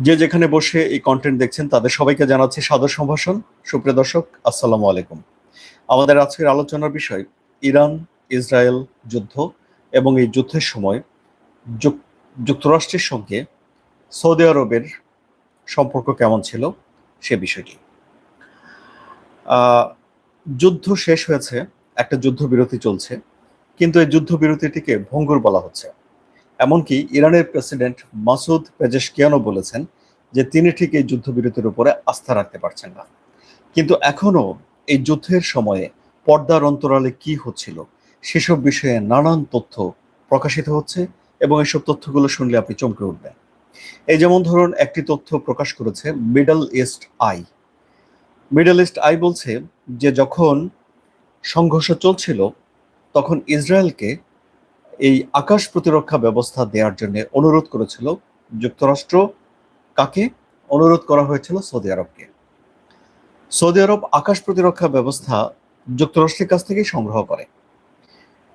যে যেখানে বসে এই কন্টেন্ট দেখছেন, তাদের সবাইকে জানাচ্ছি সাদর সম্ভাষণ। সুপ্রিয় দর্শক, আসসালামু আলাইকুম। আমাদের আজকের আলোচনার বিষয় ইরান ইসরায়েল যুদ্ধ এবং এই যুদ্ধের সময় যুক- যুক্তরাষ্ট্রের সঙ্গে সৌদি আরবের সম্পর্ক কেমন ছিল সে বিষয়টি। যুদ্ধ শেষ হয়েছে, একটা যুদ্ধবিরতি চলছে, কিন্তু এই যুদ্ধবিরতিটিকে ভঙ্গুর বলা হচ্ছে। এমনকি ইরানের প্রেসিডেন্ট মাসুদ পেজেশকিয়ানও বলেছেন যে তিনি ঠিক এই যুদ্ধবিরতির উপরে আস্থা রাখতে পারছেন না। কিন্তু এখনও এই যুদ্ধের সময়ে পর্দার অন্তরালে কি হচ্ছিল, সেসব বিষয়ে নানান তথ্য প্রকাশিত হচ্ছে এবং এসব তথ্যগুলো শুনলে আপনি চমকে উঠবেন। এই যেমন ধরুন, একটি তথ্য প্রকাশ করেছে Middle East Eye. Middle East Eye বলছে যে যখন সংঘর্ষ চলছিল, তখন ইসরায়েলকে এই আকাশ প্রতিরক্ষা ব্যবস্থা দেওয়ার জন্য অনুরোধ করেছিল যুক্তরাষ্ট্র। কাকে? অনুরোধ করা হয়েছিল সৌদি আরবকে। সৌদি আরব আকাশ প্রতিরক্ষা ব্যবস্থা যুক্তরাষ্ট্রের কাছ থেকেই সংগ্রহ করে।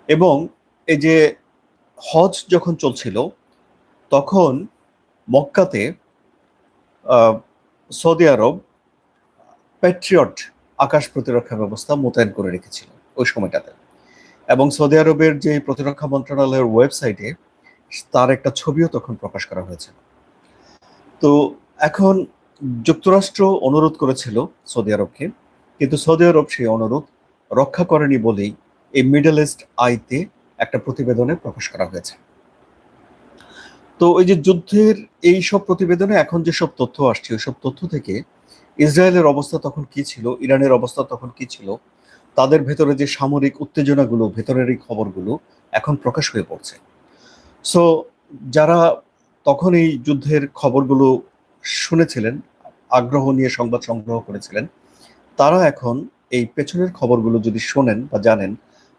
এবং এই যে হজ যখন চলছিল, তখন মক্কাতে সৌদি আরব প্যাট্রিয়ট আকাশ প্রতিরক্ষা ব্যবস্থা মোতায়েন করে রেখেছিল ওই সময়টাতে। এবং সৌদি আরবের যে প্রতিরক্ষা মন্ত্রণালয়ের ওয়েবসাইটে তার একটা ছবিও তখন প্রকাশ করা হয়েছিল। তো এখন যুক্তরাষ্ট্র অনুরোধ করেছিল সৌদি আরবকে, কিন্তু সৌদি আরব সেই অনুরোধ রক্ষা করেনি বলেই এই মিডল ইস্ট আইতে একটা প্রতিবেদনে প্রকাশ করা হয়েছে। তো এই যে যুদ্ধের এই সব প্রতিবেদনে এখন যেসব তথ্য আসছে, ওই সব তথ্য থেকে ইসরায়েলের অবস্থা তখন কি ছিল, ইরানের অবস্থা তখন কি ছিল তাদের ভেতরে যে সামরিক উত্তেজনাগুলো ভেতরের এই খবরগুলো এখন প্রকাশ হয়ে পড়ছে। সো যারা তখন এই যুদ্ধের খবরগুলো শুনেছিলেন, আগ্রহ নিয়ে সংবাদ সংগ্রহ করেছিলেন, তারা এখন এই পেছনের খবরগুলো যদি শোনেন বা জানেন,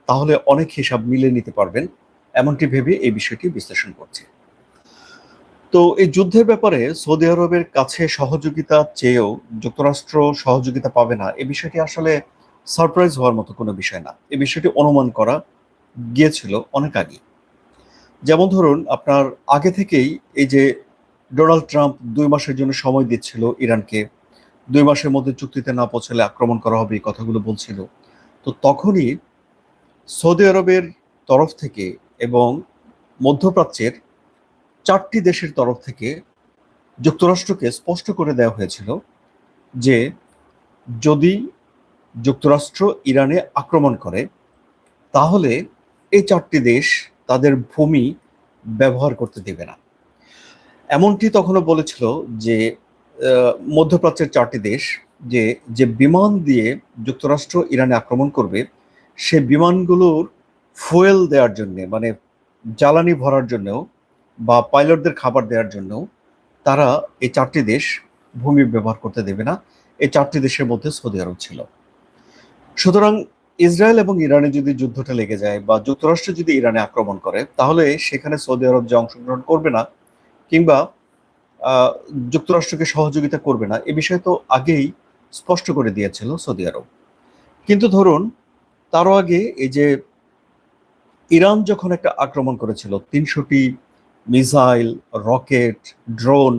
তাহলে অনেক হিসাব মিলে নিতে পারবেন, এমনটি ভেবে এই বিষয়টি বিশ্লেষণ করছে। তো এই যুদ্ধের ব্যাপারে সৌদি আরবের কাছে সহযোগিতা চেয়েও যুক্তরাষ্ট্র সহযোগিতা পাবে না, এ বিষয়টি আসলে সারপ্রাইজ হওয়ার মতো কোনো বিষয় না। এই বিষয়টি অনুমান করা গিয়েছিল অনেক আগে। যেমন ধরুন, আপনার আগে থেকেই এই যে ডোনাল্ড ট্রাম্প দুই মাসের জন্য সময় দিচ্ছিল ইরানকে, দুই মাসের মধ্যে চুক্তিতে না পৌঁছলে আক্রমণ করা হবে এই কথাগুলো বলছিল। তো তখনই সৌদি আরবের তরফ থেকে এবং মধ্যপ্রাচ্যের চারটি দেশের তরফ থেকে যুক্তরাষ্ট্রকে স্পষ্ট করে দেওয়া হয়েছিল যে যদি যুক্তরাষ্ট্র ইরানে আক্রমণ করে, তাহলে এই চারটি দেশ তাদের ভূমি ব্যবহার করতে দেবে না। এমনটি তখনও বলেছিল যে মধ্যপ্রাচ্যের চারটি দেশ যে যে বিমান দিয়ে যুক্তরাষ্ট্র ইরানে আক্রমণ করবে, সে বিমানগুলোর ফুয়েল দেওয়ার জন্য মানে জ্বালানি ভরার জন্যও বা পাইলটদের খাবার দেওয়ার জন্য তারা এই চারটি দেশ ভূমি ব্যবহার করতে দেবে না। এই চারটি দেশের মধ্যে সৌদি আরব ছিল। সুতরাং ইসরায়েল এবং ইরানে যদি যুদ্ধটা লেগে যায় বা যুক্তরাষ্ট্র যদি ইরানে আক্রমণ করে, তাহলে সেখানে সৌদি আরব যে অংশগ্রহণ করবে না কিংবা যুক্তরাষ্ট্রকে সহযোগিতা করবে না, এ বিষয়ে তো আগেই স্পষ্ট করে দিয়েছিল সৌদি আরব। কিন্তু ধরুন, তারও আগে এই যে ইরান যখন একটা আক্রমণ করেছিল, তিনশোটি মিসাইল, রকেট, ড্রোন,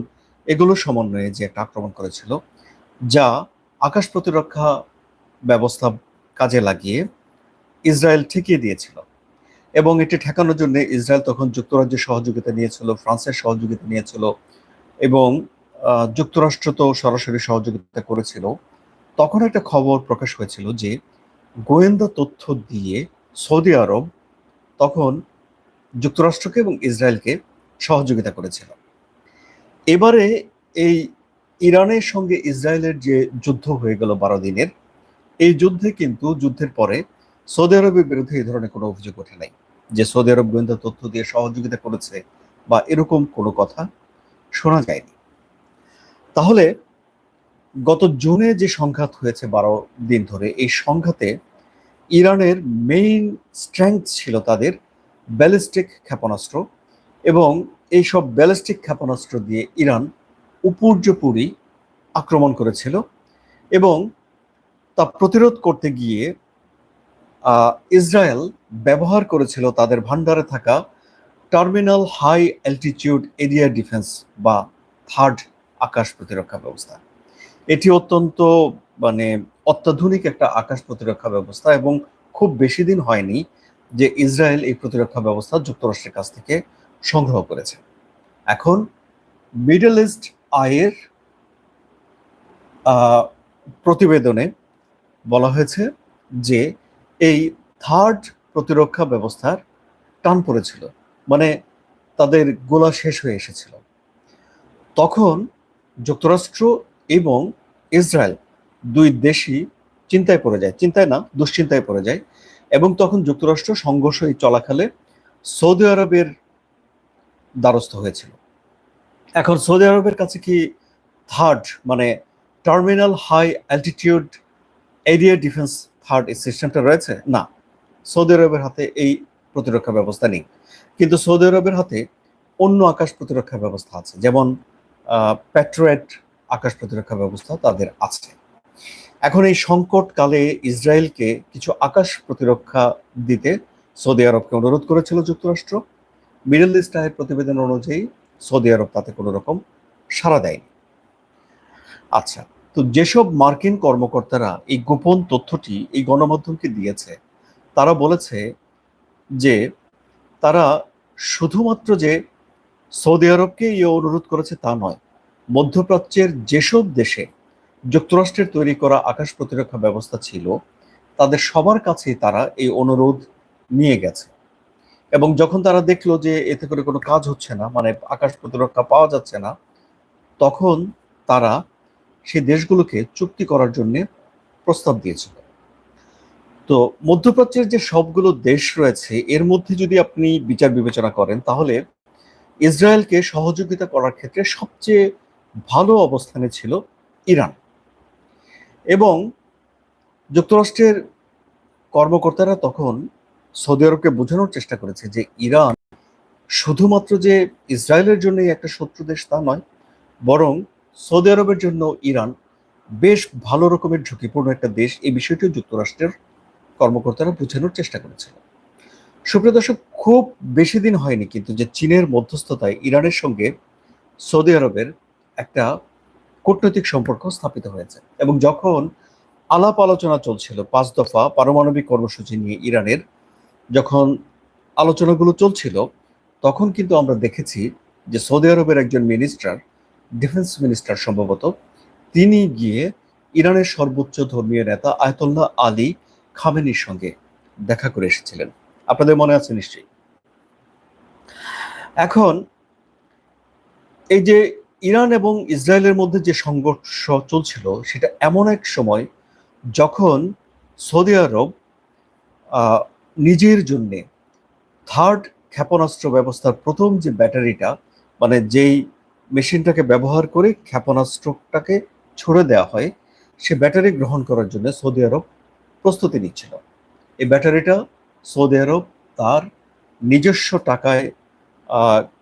এগুলো সমন্বয়ে যে একটা আক্রমণ করেছিল, যা আকাশ প্রতিরক্ষা ব্যবস্থা কাজে লাগিয়ে ইসরায়েল ঠেকিয়ে দিয়েছিল। এবং এটি ঠেকানোর জন্য ইসরায়েল তখন যুক্তরাজ্যের সহযোগিতা নিয়েছিল, ফ্রান্সের সহযোগিতা নিয়েছিল এবং যুক্তরাষ্ট্র তো সরাসরি সহযোগিতা করেছিল। তখন একটা খবর প্রকাশ হয়েছিল যে, গোয়েন্দা তথ্য দিয়ে সৌদি আরব তখন যুক্তরাষ্ট্রকে এবং ইসরায়েলকে সহযোগিতা করেছিল। এবারে এই ইরানের সঙ্গে ইসরায়েলের যে যুদ্ধ হয়ে গেল বারো দিনের এই যুদ্ধে কিন্তু যুদ্ধের পরে সৌদি আরবের বিরুদ্ধে এই ধরনের কোনো অভিযোগ ওঠে নাই যে সৌদি আরব গোয়েন্দা তথ্য দিয়ে সহযোগিতা করেছে বা এরকম কোনো কথা শোনা যায়নি। তাহলে গত জুনে যে সংঘাত হয়েছে বারো দিন ধরে, এই সংঘাতে ইরানের মেইন স্ট্রেংথ ছিল তাদের ব্যালিস্টিক ক্ষেপণাস্ত্র এবং এই সব ব্যালিস্টিক ক্ষেপণাস্ত্র দিয়ে ইরান উপর্যপুরি আক্রমণ করেছিল এবং তা প্রতিরোধ করতে গিয়ে ইসরায়েল ব্যবহার করেছিল তাদের ভান্ডারে থাকা terminal high altitude area defence বা থার্ড আকাশ প্রতিরক্ষা ব্যবস্থা। এটি অত্যন্ত মানে অত্যাধুনিক একটা আকাশ প্রতিরক্ষা ব্যবস্থা এবং খুব বেশি দিন হয়নি যে ইসরায়েল এই প্রতিরক্ষা ব্যবস্থা যুক্তরাষ্ট্রের কাছ থেকে সংগ্রহ করেছে। এখন মিডল ইস্ট আয়ের প্রতিবেদনে বলা হয়েছে যে এই থার্ড প্রতিরক্ষা ব্যবস্থার টান পড়েছিল। মানে তাদের গোলা শেষ হয়ে এসেছিল। তখন যুক্তরাষ্ট্র এবং ইসরায়েল দুই দেশই চিন্তায় পড়ে যায়। চিন্তায় না, দুশ্চিন্তায় পড়ে যায়। এবং তখন যুক্তরাষ্ট্র সংঘর্ষ এই চলাকালে সৌদি আরবের দ্বারস্থ হয়েছিল। এখন সৌদি আরবের কাছে কি থার্ড মানে terminal high altitude area defence third সিস্টেমটা রয়েছে? না। সৌদি আরবের হাতে এই প্রতিরক্ষা ব্যবস্থা নেই। কিন্তু সৌদি আরবের হাতে অন্য আকাশ প্রতিরক্ষা ব্যবস্থা আছে। যেমন প্যাট্রোয়েট আকাশ প্রতিরক্ষা ব্যবস্থা তাদের আছে। এখন এই সংকটকালে ইসরায়েলকে কিছু আকাশ প্রতিরক্ষা দিতে সৌদি আরবকে অনুরোধ করেছিল যুক্তরাষ্ট্র। মিডল ইস্ট আয়ের প্রতিবেদন অনুযায়ী সৌদি আরব তাতে কোনো রকম সাড়া দেয়নি। আচ্ছা তো যেসব মার্কিন কর্মকর্তারা এই গোপন তথ্যটি এই গণমাধ্যমকে দিয়েছে, তারা বলেছে যে তারা শুধুমাত্র যে সৌদি আরবকে এই অনুরোধ করেছে তা নয়, মধ্যপ্রাচ্যের যেসব দেশে যুক্তরাষ্ট্রের তৈরি করা আকাশ প্রতিরক্ষা ব্যবস্থা ছিল, তাদের সবার কাছেই তারা এই অনুরোধ নিয়ে গেছে। এবং যখন তারা দেখল যে এতে করে কোনো কাজ হচ্ছে না মানে আকাশ প্রতিরক্ষা পাওয়া যাচ্ছে না, তখন তারা সেই দেশগুলোকে চুক্তি করার জন্য প্রস্তাব দিয়েছিল। তো মধ্যপ্রাচ্যের যে সবগুলো দেশ রয়েছে, এর মধ্যে যদি আপনি বিচার বিবেচনা করেন, তাহলে ইসরায়েলকে সহযোগিতা করার ক্ষেত্রে সবচেয়ে ভালো অবস্থানে ছিল ইরান। এবং যুক্তরাষ্ট্রের কর্মকর্তারা তখন সৌদি আরবকে বোঝানোর চেষ্টা করেছে যে ইরান শুধুমাত্র যে ইসরায়েলের জন্যই একটা শত্রু দেশ তা নয়, বরং সৌদি আরবের জন্য ইরান বেশ ভালো রকমের ঝুঁকিপূর্ণ একটা দেশ। এই বিষয়টিও যুক্তরাষ্ট্রের কর্মকর্তারা বোঝানোর চেষ্টা করেছিল সুপ্রিয় দর্শক, খুব বেশি দিন হয়নি কিন্তু যে চীনের মধ্যস্থতায় ইরানের সঙ্গে সৌদি আরবের একটা কূটনৈতিক সম্পর্ক স্থাপিত হয়েছে এবং যখন আলাপ আলোচনা চলছিল পাঁচ দফা পারমাণবিক কর্মসূচি নিয়ে ইরানের যখন আলোচনাগুলো চলছিল, তখন কিন্তু আমরা দেখেছি যে সৌদি আরবের একজন মিনিস্টার ডিফেন্স মিনিস্টার সম্ভবত, তিনি গিয়ে ইরানের সর্বোচ্চ ধর্মীয় নেতা আয়তুল্লাহ আলী খামেনির সঙ্গে দেখা করে এসেছিলেন। আপনাদের মনে আছে নিশ্চয়ই? এখন, এই যে ইরান এবং ইসরায়েলের মধ্যে যে সংঘর্ষ চলছিল, সেটা এমন এক সময় যখন সৌদি আরব নিজের জন্যে থার্ড ক্ষেপণাস্ত্র ব্যবস্থার প্রথম যে ব্যাটারিটা মানে যেই মেশিনটাকে ব্যবহার করে ক্ষেপণাস্ত্রটাকে ছড়ে দেওয়া হয়। সে ব্যাটারি গ্রহণ করার জন্য সৌদি আরব প্রস্তুতি নিচ্ছিল। এই ব্যাটারিটা সৌদি আরব তার নিজস্ব টাকায়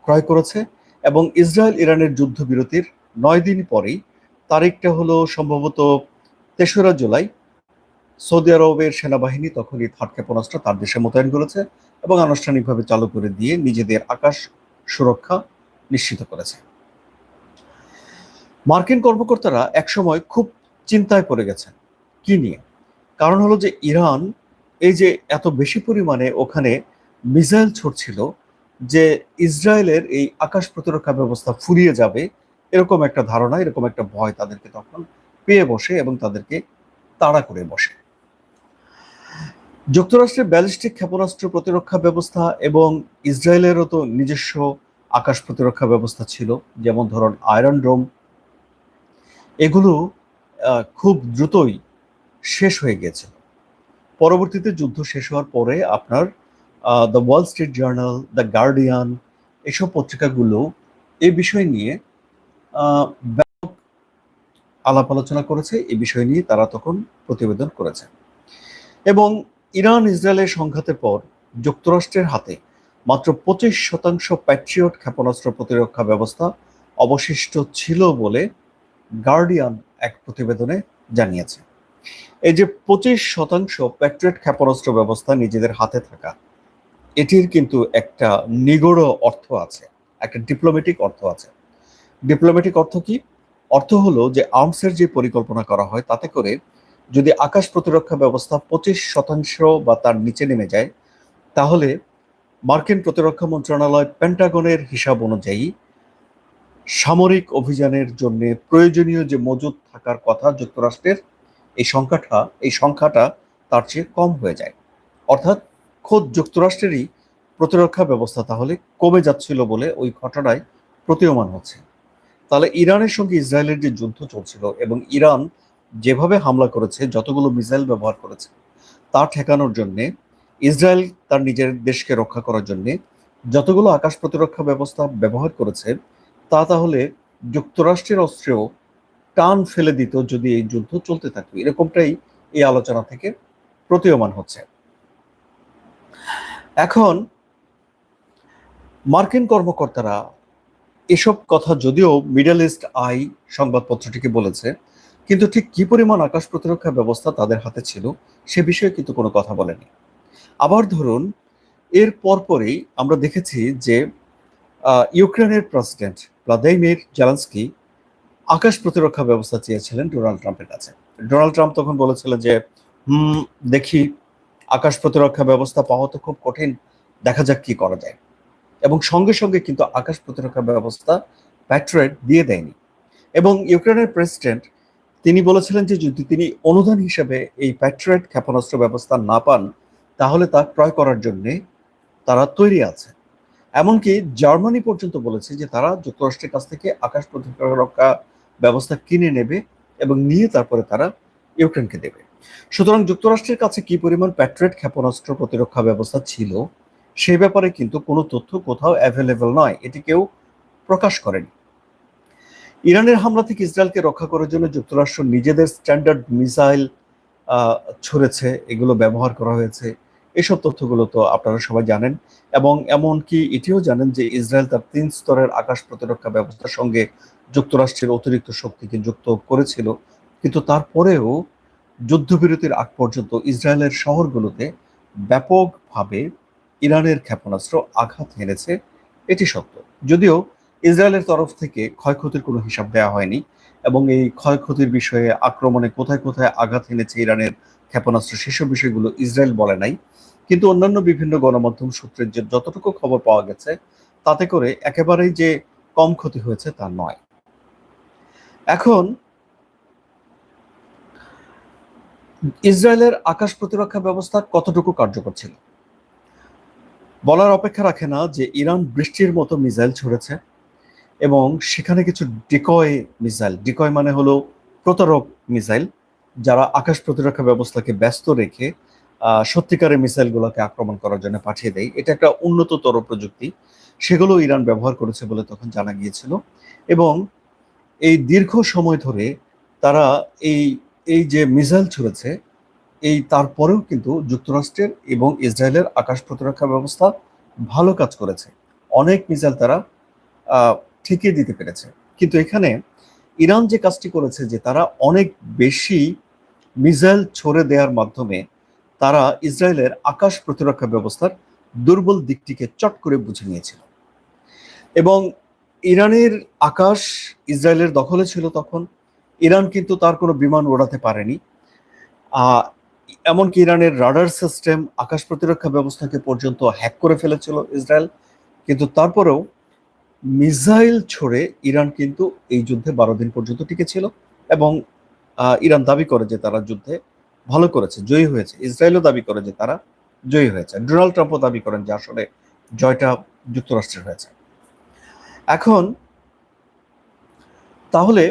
ক্রয় করেছে এবং ইসরায়েল ইরানের যুদ্ধবিরতির নয় দিন পরেই তারিখটা হলো সম্ভবত তেসরা জুলাই। সৌদি আরবের সেনাবাহিনী তখন এই থার্ড ক্ষেপণাস্ত্র তার দেশে মোতায়েন করেছে এবং আনুষ্ঠানিকভাবে চালু করে দিয়ে নিজেদের আকাশ সুরক্ষা নিশ্চিত করেছে। মার্কিন কর্মকর্তারা একসময় খুব চিন্তায় পড়ে গেছেন। কি নিয়ে? কারণ হলো যে ইরান এই যে এত বেশি পরিমাণে ওখানে মিসাইল ছড়ছিল যে ইসরায়েলের এই আকাশ প্রতিরক্ষা ব্যবস্থা ফুরিয়ে যাবে, এরকম একটা ধারণা, এরকম একটা ভয় তাদেরকে তখন পেয়ে বসে এবং তাদেরকে তাড়া করে বসে। যুক্তরাষ্ট্রের ব্যালিস্টিক ক্ষেপণাস্ত্র প্রতিরক্ষা ব্যবস্থা এবং ইসরায়েলেরও তো নিজস্ব আকাশ প্রতিরক্ষা ব্যবস্থা ছিল, যেমন ধরুন আয়রন ড্রোম এগুলো খুব দ্রুতই শেষ হয়ে গিয়েছে পরবর্তীতে যুদ্ধ শেষ হওয়ার পরে আপনার the Wall Street Journal the Guardian এসব পত্রিকাগুলো এ বিষয় নিয়ে ব্যাপক আলাপ আলোচনা করেছে। এ বিষয় নিয়ে তারা তখন প্রতিবেদন করেছে। এবং ইরান, ইসরায়েলের সংঘাতের পর যুক্তরাষ্ট্রের হাতে মাত্র পঁচিশ শতাংশ প্যাট্রিয়ট ক্ষেপণাস্ত্র প্রতিরক্ষা ব্যবস্থা অবশিষ্ট ছিল বলে গার্ডিয়ান এক প্রতিবেদনে জানিয়েছে। এই যে পঁচিশ শতাংশ প্যাট্রিয়ট ক্ষেপণাস্ত্র ব্যবস্থা নিজেদের হাতে থাকা, এটির কিন্তু একটা নিগড় অর্থ আছে, একটা ডিপ্লোম্যাটিক অর্থ আছে। ডিপ্লোম্যাটিক অর্থ কি? অর্থ হলো যে আর্মসের যে পরিকল্পনা করা হয়, তাতে করে যদি আকাশ প্রতিরক্ষা ব্যবস্থা পঁচিশ শতাংশ বা তার নিচে নেমে যায়, তাহলে মার্কিন প্রতিরক্ষা মন্ত্রণালয় পেন্টাগনের হিসাব অনুযায়ী সামরিক অভিযানের জন্য প্রয়োজনীয় যে মজুদ থাকার কথা যুক্তরাষ্ট্রের, এই সংখ্যাটা এই সংখ্যাটা তার চেয়ে কম হয়ে যায়। অর্থাৎ খোদ যুক্তরাষ্ট্রেরই প্রতিরক্ষা ব্যবস্থা তাহলে কমে যাচ্ছিল বলে ওই ঘটনায় প্রতীয়মান হচ্ছে। তাহলে ইরানের সঙ্গে ইসরায়েলের যে যুদ্ধ চলছিল এবং ইরান যেভাবে হামলা করেছে, যতগুলো মিসাইল ব্যবহার করেছে, তা ঠেকানোর জন্যে, ইসরায়েল তার নিজের দেশকে রক্ষা করার জন্যে যতগুলো আকাশ প্রতিরক্ষা ব্যবস্থা ব্যবহার করেছে তা তাহলে যুক্তরাষ্ট্রের অস্ত্রেও টান ফেলে দিত যদি এই যুদ্ধ চলতে থাকতো। এরকমটাই এই আলোচনা থেকে প্রতীয়মান হচ্ছে। এখন মার্কিন কর্মকর্তারা এসব কথা যদিও মিডল ইস্ট আই সংবাদপত্রটিকে বলেছে, কিন্তু ঠিক কি পরিমাণ আকাশ প্রতিরক্ষা ব্যবস্থা তাদের হাতে ছিল সে বিষয়ে কিন্তু কোনো কথা বলেনি। আবার ধরুন, এর পরপরই আমরা দেখেছি যে ইউক্রেনের প্রেসিডেন্ট ভ্লাদিমির জেলান্সকি আকাশ প্রতিরক্ষা ব্যবস্থা চেয়েছিলেন ডোনাল্ড ট্রাম্পের কাছে। ডোনাল্ড ট্রাম্প তখন বলেছিলেন যে, হুম, দেখি, আকাশ প্রতিরক্ষা ব্যবস্থা পাওয়া তো খুব কঠিন, দেখা যাক কি করা যায়। এবং সঙ্গে সঙ্গে কিন্তু আকাশ প্রতিরক্ষা ব্যবস্থা প্যাট্রয়েড দিয়ে দেয়নি। এবং ইউক্রেনের প্রেসিডেন্ট, তিনি বলেছিলেন যে, যদি তিনি অনুদান হিসেবে এই প্যাট্রয়েড ক্ষেপণাস্ত্র ব্যবস্থা না পান, তাহলে তা ক্রয় করার জন্যে তারা তৈরি আছে। এমনকি জার্মানি পর্যন্ত বলেছে যে তারা যুক্তরাষ্ট্রের কাছ থেকে আকাশ প্রতিরক্ষা ব্যবস্থা কিনে নেবে এবং নিয়ে তারপরে তারা ইউক্রেনকে দেবে। সুতরাং যুক্তরাষ্ট্রের কাছে কি পরিমাণ প্যাট্রেট ক্ষেপণাস্ত্র প্রতিরক্ষা ব্যবস্থা ছিল, সেই ব্যাপারে কিন্তু কোনো তথ্য কোথাও অ্যাভেলেবল নয়, এটি কেউ প্রকাশ করেনি। ইরানের হামলা থেকে ইসরায়েলকে রক্ষা করার জন্য যুক্তরাষ্ট্র নিজেদের স্ট্যান্ডার্ড মিসাইল ছড়েছে, এগুলো ব্যবহার করা হয়েছে। এসব তথ্যগুলো তো আপনারা সবাই জানেন। এবং এমনকি এটিও জানেন যে ইসরায়েল তার তিন স্তরের আকাশ প্রতিরক্ষা ব্যবস্থার সঙ্গে যুক্তরাষ্ট্রের অতিরিক্ত শক্তিকে যুক্ত করেছিল। কিন্তু তারপরেও যুদ্ধবিরতির আগ পর্যন্ত ইসরায়েলের শহরগুলোতে ব্যাপকভাবে ইরানের ক্ষেপণাস্ত্র আঘাত হেনেছে। এটি সত্য। যদিও ইসরায়েলের তরফ থেকে ক্ষয়ক্ষতির কোনো হিসাব দেওয়া হয়নি এবং এই ক্ষয়ক্ষতির বিষয়ে আক্রমণে কোথায় কোথায় আঘাত এনেছে ইরানের ক্ষেপণাস্ত্র, সেসব বিষয়গুলো ইসরায়েল বলে নাই। কিন্তু অন্যান্য বিভিন্ন গণমাধ্যম সূত্রের যে যতটুকু খবর পাওয়া গেছে, তাতে করে একেবারেই যে কম ক্ষতি হয়েছে তা নয়। এখন ইসরায়েলের আকাশ প্রতিরক্ষা ব্যবস্থা কতটুকু কার্যকর ছিল? বলার অপেক্ষা রাখে না যে ইরান বৃষ্টির মতো মিসাইল ছড়েছে। এবং সেখানে কিছু ডিকয় মিসাইল, ডিকয় মানে হলো প্রতারক মিসাইল, যারা আকাশ প্রতিরক্ষা ব্যবস্থাকে ব্যস্ত রেখে সত্যিকারের মিসাইলগুলোকে আক্রমণ করার জন্য পাঠিয়ে দেয়। এটা একটা উন্নততর প্রযুক্তি। সেগুলো ইরান ব্যবহার করেছে বলে তখন জানা গিয়েছিল। এবং এই দীর্ঘ সময় ধরে তারা এই এই যে মিসাইল ছুড়েছে, এই তারপরেও কিন্তু যুক্তরাষ্ট্রের এবং ইসরায়েলের আকাশ প্রতিরক্ষা ব্যবস্থা ভালো কাজ করেছে। অনেক মিসাইল তারা ঠিকই দিতে পেরেছে। কিন্তু এখানে ইরান যে কাজটি করেছে যে তারা অনেক বেশি মিসাইল ছড়ে দেওয়ার মাধ্যমে তারা ইসরায়েলের আকাশ প্রতিরক্ষা ব্যবস্থার দুর্বল দিকটিকে চট করে বুঝে নিয়েছিল। এবং ইরানের আকাশ ইসরায়েলের দখলে ছিল তখন। ইরান কিন্তু তার কোনো বিমান ওড়াতে পারেনি। এমনকি ইরানের রাডার সিস্টেম আকাশ প্রতিরক্ষা ব্যবস্থাকে পর্যন্ত হ্যাক করে ফেলেছিল ইসরায়েল। কিন্তু তারপরেও মিসাইল ছড়ে ইরান কিন্তু এই যুদ্ধে বারো দিন পর্যন্ত টিকেছিল এবং ইরান দাবি করে যে তারা যুদ্ধে ভালো করেছে, জয়ী হয়েছে। ইসরায়েলও দাবি করে যে তারা জয়ী হয়েছে। ডোনাল্ড ট্রাম্পও দাবি করেন যে আসলে জয়টা যুক্তরাষ্ট্রের হয়েছে। এখন তাহলে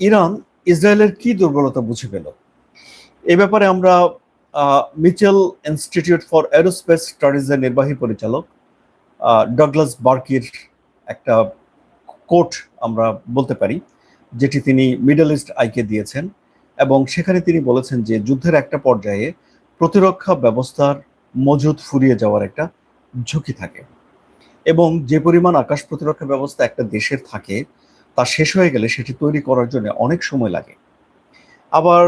ইরান ইসরায়েলের কি দুর্বলতা বুঝে পেল? এ ব্যাপারে আমরা মিচেল ইনস্টিটিউট ফর এরোস্পেস স্টাডিজের নির্বাহী পরিচালক ডগলাস বার্কির একটা কোট আমরা বলতে পারি, যেটি তিনি মিডল ইস্ট আইকে দিয়েছেন এবং সেখানে তিনি বলেছেন যে যুদ্ধের একটা পর্যায়ে প্রতিরক্ষা ব্যবস্থার মজুদ ফুরিয়ে যাওয়ার একটা ঝুঁকি থাকে এবং যে পরিমাণ আকাশ প্রতিরক্ষা ব্যবস্থা একটা দেশের থাকে, তা শেষ হয়ে গেলে সেটি তৈরি করার জন্য অনেক সময় লাগে। আবার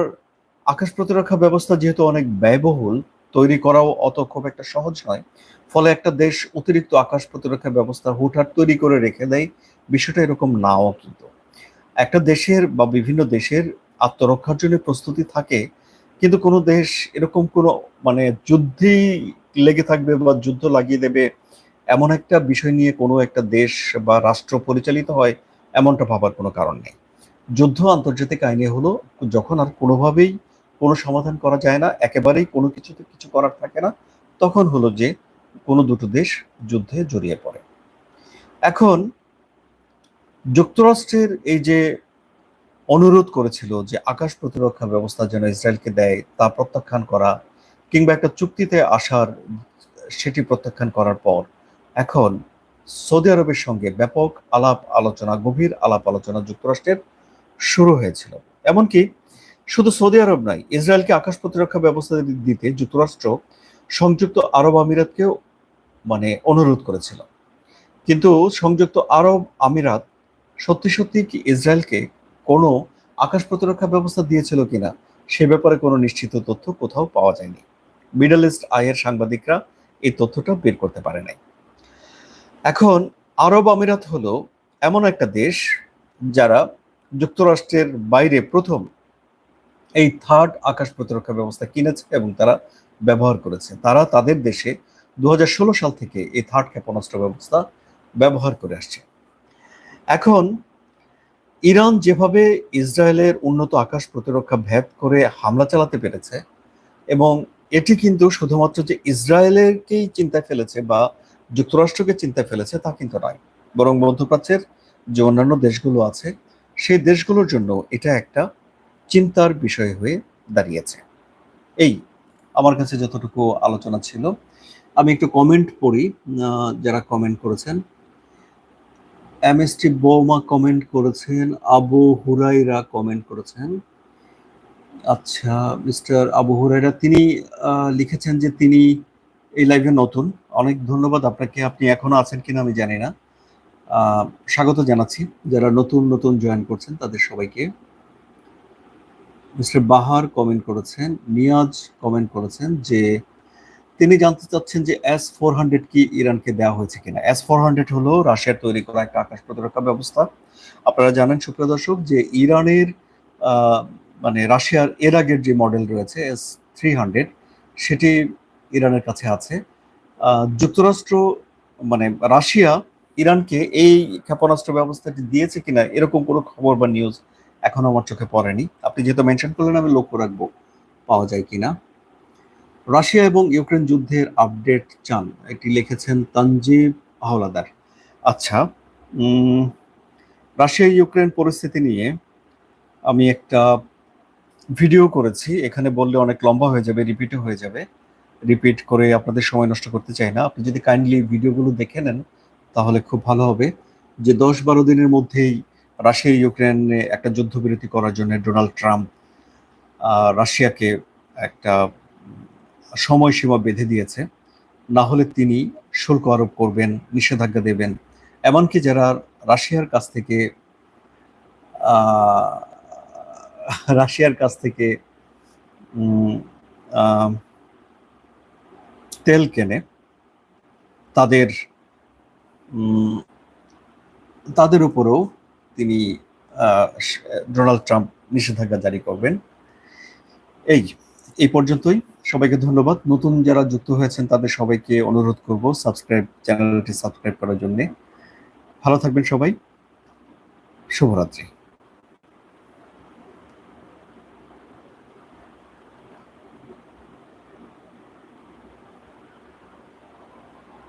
আকাশ প্রতিরক্ষা ব্যবস্থা যেহেতু অনেক ব্যয়বহুল, তৈরি করাও অত খুব একটা সহজ নয় ফলে একটা দেশ অতিরিক্ত আকাশ প্রতিরক্ষা ব্যবস্থা হুটহাট তৈরি করে রেখে দেয়, বিষয়টা এরকম নাও কিন্তু। একটা দেশের বা বিভিন্ন দেশের আত্মরক্ষার জন্য প্রস্তুতি থাকে, কিন্তু কোনো দেশ এরকম কোনো মানে যুদ্ধেই লেগে থাকবে বা যুদ্ধ লাগিয়ে দেবে এমন একটা বিষয় নিয়ে কোনো একটা দেশ বা রাষ্ট্র পরিচালিত হয় এমনটা ভাবার কোনো কারণ নেই। যুদ্ধ আন্তর্জাতিক আইনে হলো যখন আর কোনোভাবেই কোনো সমাধান করা যায় না, একেবারেই কোনো কিছুতে কিছু করার থাকে না, তখন হলো যে কোনো দুটো দেশ যুদ্ধে জড়িয়ে পড়ে। এখন যুক্তরাষ্ট্রের এই যে অনুরোধ করেছিল যে আকাশ প্রতিরক্ষা ব্যবস্থা যেন ইসরায়েলকে দেয়, তা প্রত্যাখ্যান করা কিংবা একটা চুক্তিতে আসার, সেটি প্রত্যাখ্যান করার পর এখন সৌদি আরবের সঙ্গে ব্যাপক আলাপ আলোচনা, গভীর আলাপ আলোচনা যুক্তরাষ্ট্রের শুরু হয়েছিল। এমনকি শুধু সৌদি আরব নয়, ইসরায়েলকে আকাশ প্রতিরক্ষা ব্যবস্থা দিতে যুক্তরাষ্ট্র সংযুক্ত আরব আমিরাতকেও মানে অনুরোধ করেছিল। কিন্তু সংযুক্ত আরব আমিরাত সত্যি সত্যি কি ইসরায়েলকে কোনো আকাশ প্রতিরক্ষা ব্যবস্থা দিয়েছিল কিনা সে ব্যাপারে কোনো নিশ্চিত তথ্য কোথাও পাওয়া যায়নি। মিডল ইস্ট আয়ের সাংবাদিকরা এই তথ্যটা বের করতে পারে নাই। এখন আরব আমিরাত হলো এমন একটা দেশ যারা যুক্তরাষ্ট্রের বাইরে প্রথম এই থার্ড আকাশ প্রতিরক্ষা ব্যবস্থা কিনেছে এবং তারা ব্যবহার করেছে। তারা তাদের দেশে দু হাজার ষোলো সাল থেকে এই থার্ড ক্ষেপণাস্ত্র ব্যবস্থা ব্যবহার করে আসছে। এখন ইরান যেভাবে ইসরায়েলের উন্নত আকাশ প্রতিরক্ষা ভেদ করে হামলা চালাতে পেরেছে এবং এটি কিন্তু শুধুমাত্র যে ইসরায়েলেরকেই চিন্তায় ফেলেছে বা যুক্তরাষ্ট্রকে চিন্তায় ফেলেছে তা কিন্তু নয়। বরং মধ্যপ্রাচ্যের যে অন্যান্য দেশগুলো আছে, সেই দেশগুলোর জন্য এটা একটা চিন্তার বিষয় হয়ে দাঁড়িয়েছে। এই আমার কাছে যতটুকু আলোচনা ছিল। আমি একটু কমেন্ট পড়ি যারা কমেন্ট করেছেন। এম এস টি বৌমা কমেন্ট করেছেন, আবু হুরাইরা কমেন্ট করেছেন। আচ্ছা মিস্টার আবু হুরাইরা তিনি লিখেছেন যে তিনি এই লাইভে নতুন। অনেক ধন্যবাদ, আপনাকে আপনি এখনও আছেন কিনা আমি জানি না। স্বাগত জানাচ্ছি। যারা নতুন নতুন জয়েন করছেন, তাদের সবাইকে। মিস্টার বাহার কমেন্ট করেছেন, নিয়াজ কমেন্ট করেছেন যে তিনি জানতে চাচ্ছেন যে এস ফোর হান্ড্রেড কি ইরানকে দেওয়া হয়েছে কিনা। এস ফোর হান্ড্রেড হলো রাশিয়ার তৈরি করা একটা আকাশ প্রতিরক্ষা ব্যবস্থা। আপনারা জানেন, সুপ্রিয় দর্শক, যে ইরানের মানে রাশিয়ার এর আগের যে মডেল রয়েছে এস থ্রি হান্ড্রেড সেটি ইরানের কাছে আছে। যুক্তরাষ্ট্র মানে রাশিয়া ইরানকে এই ক্ষেপণাস্ত্র ব্যবস্থাটি দিয়েছে কিনা, এরকম কোনো খবর বা নিউজ এখনও আমার চোখে পড়েনি। আপনি যেহেতু মেনশন করলেন, আমি লক্ষ্য রাখব পাওয়া যায় কিনা। রাশিয়া এবং ইউক্রেন যুদ্ধের আপডেট চান, এটি লিখেছেন তানজিব হাওলাদার। আচ্ছা রাশিয়া, ইউক্রেন পরিস্থিতি নিয়ে আমি একটা ভিডিও করেছি, এখানে বললে অনেক লম্বা হয়ে যাবে রিপিটও হয়ে যাবে। রিপিট করে আপনাদের সময় নষ্ট করতে চাই না। আপনি যদি কাইন্ডলি ভিডিওগুলো দেখে নেন, তাহলে খুব ভালো হবে। যে দশ বারো দিনের মধ্যেই রাশিয়া, ইউক্রেনে একটা যুদ্ধবিরতি করার জন্য ডোনাল্ড ট্রাম্প রাশিয়াকে একটা সময়সীমা বেঁধে দিয়েছে। না হলে তিনি শুল্ক আরোপ করবেন, নিষেধাজ্ঞা দেবেন। এমনকি যারা রাশিয়ার কাছ থেকে রাশিয়ার কাছ থেকে তেল কেনে, তাদের তাদের উপরেও তিনি ডোনাল্ড ট্রাম্প নিষেধাজ্ঞা জারি করবেন। এই এই পর্যন্তই। সবাইকে ধন্যবাদ। নতুন যারা যুক্ত হয়েছেন তাদের সবাইকে অনুরোধ করব সাবস্ক্রাইব, চ্যানেলটি সাবস্ক্রাইব করার জন্য। ভালো থাকবেন সবাই। শুভরাত্রি।